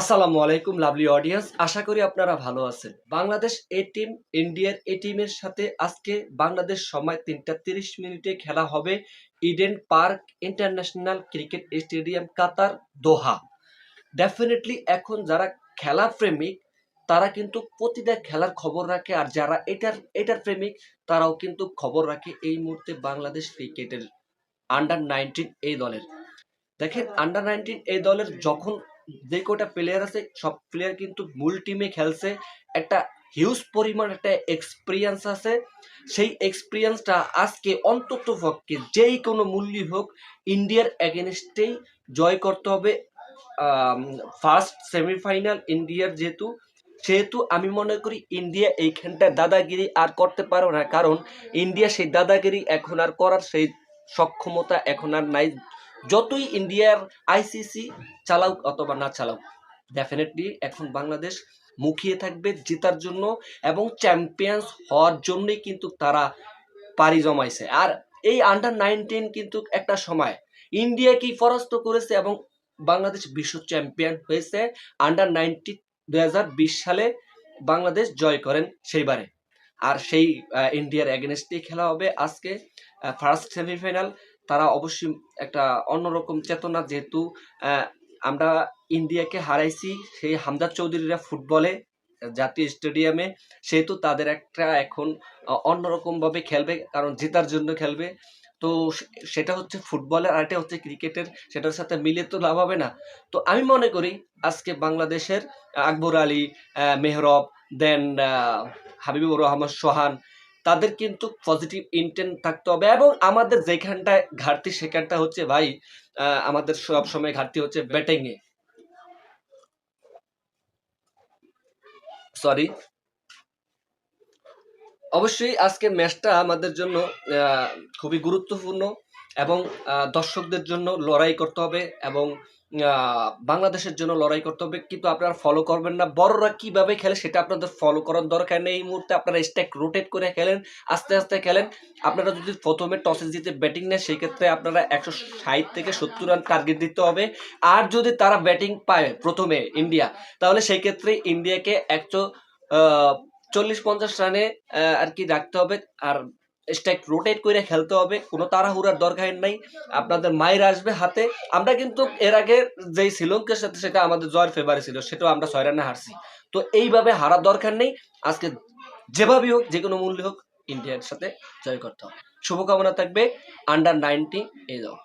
আসসালামু আলাইকুম lovely audience আশা করি আপনারা ভালো আছেন। বাংলাদেশ এ টিম ইন্ডিয়ার এ টিমের সাথে আজকে বাংলাদেশ সময় তিনটা তিরিশ মিনিটে খেলা হবে Eden Park international cricket stadium Qatar, Doha. Definitely এখন যারা খেলা প্রেমিক, তারা কিন্তু প্রতিটা খেলার খবর রাখে, আর যারা এটার এটার প্রেমিক, তারাও কিন্তু খবর রাখে এই মুহূর্তে বাংলাদেশ ক্রিকেটের আন্ডার নাইনটিন এই দলের। দেখেন আন্ডার নাইনটিন এই দলের যখন যে কটা প্লেয়ার আছে, সব প্লেয়ার কিন্তু মূল টিমে খেলছে। একটা হিউজ পরিমাণ একটা এক্সপিরিয়েন্স আছে। সেই এক্সপিরিয়েন্সটা আজকে অন্তত পক্ষে যেই কোনো মূল্যই হোক ইন্ডিয়ার এগেনস্টেই জয় করতে হবে। ফার্স্ট সেমিফাইনাল ইন্ডিয়ার যেহেতু, সেহেতু আমি মনে করি ইন্ডিয়া এইখানটা দাদাগিরি আর করতে পারো না। কারণ ইন্ডিয়া সেই দাদাগিরি এখন আর করার সেই সক্ষমতা এখন আর নাই। যতই ইন্ডিয়ার আইসিসি চালাউক অথবা না চালাউক ডেফিনেটলি এখন বাংলাদেশ মুখিয়ে থাকবে জেতার জন্য এবং চ্যাম্পিয়ন্স হওয়ার জন্যই কিন্তু তারা পাড়ি জমাইছে। আর এই আন্ডার নাইনটিন কিন্তু একটা সময় ইন্ডিয়াকেই পরাস্ত করেছে এবং বাংলাদেশ বিশ্ব চ্যাম্পিয়ন হয়েছে আন্ডার নাইনটিন দু সালে বাংলাদেশ জয় করেন সেইবারে। আর সেই ইন্ডিয়ার এগেনস্টেই খেলা হবে আজকে ফার্স্ট সেমিফাইনাল তারা অবশ্যই একটা অন্যরকম চেতনা যেহেতু আমরা ইন্ডিয়াকে হারাইছি, সেই হামদার চৌধুরীরা ফুটবলে, জাতীয় স্টেডিয়ামে, সেহেতু তাদের একটা এখন অন্যরকমভাবে খেলবে, কারণ জেতার জন্য খেলবে। তো সেটা হচ্ছে ফুটবলের আর এটা হচ্ছে ক্রিকেটের, সেটার সাথে মিলে তো লাভ হবে না। তো আমি মনে করি আজকে বাংলাদেশের আকবর আলী মেহরব, দেন হাবিবুর রহমান সোহান তাদের কিন্তু পজিটিভ ইন্টেন্ট থাকতে হবে এবং আমাদের যেখানটায় ঘাটতি সেখানটা হচ্ছে ভাই আমাদের সব সময় ঘাটতি হচ্ছে ব্যাটিং এ। সরি অবশ্যই আজকে ম্যাচটা আমাদের জন্য খুবই গুরুত্বপূর্ণ। এবং দর্শকদের জন্য লড়াই করতে হবে এবং বাংলাদেশের জন্য লড়াই করতে হবে। কিন্তু আপনারা ফলো করবেন না। বড়রা কীভাবে খেলে সেটা আপনাদের ফলো করার দরকার নেই। এই মুহূর্তে আপনারা স্ট্যাক রোটেট করে খেলেন, আস্তে আস্তে খেলেন। আপনারা যদি প্রথমে টসে জিতে ব্যাটিং নেন সেই ক্ষেত্রে আপনারা একশো ষাট থেকে সত্তর রান টার্গেট দিতে হবে। আর যদি তারা ব্যাটিং পায় প্রথমে ইন্ডিয়া তাহলে সেই ক্ষেত্রে ইন্ডিয়াকে একশো চল্লিশ পঞ্চাশ রানে আর কি রাখতে হবে। আর স্ট্রাইক রোটেট করে খেলতে হবে, কোনো তাড়াহুড়ার দরকার নাই। আপনাদের মায়ের আসবে হাতে। আমরা কিন্তু এর আগে যেই শ্রীলঙ্কার সাথে সেটা আমাদের জয়ের ফেভারে ছিল, সেটাও আমরা ছয় রানে হারছি। তো এইভাবে হারার দরকার নেই। আজকে যেভাবেই হোক, যে কোনো মূল্যে হোক ইন্ডিয়ার সাথে জয় করতে হবে। শুভকামনা থাকবে আন্ডার নাইনটি এই দল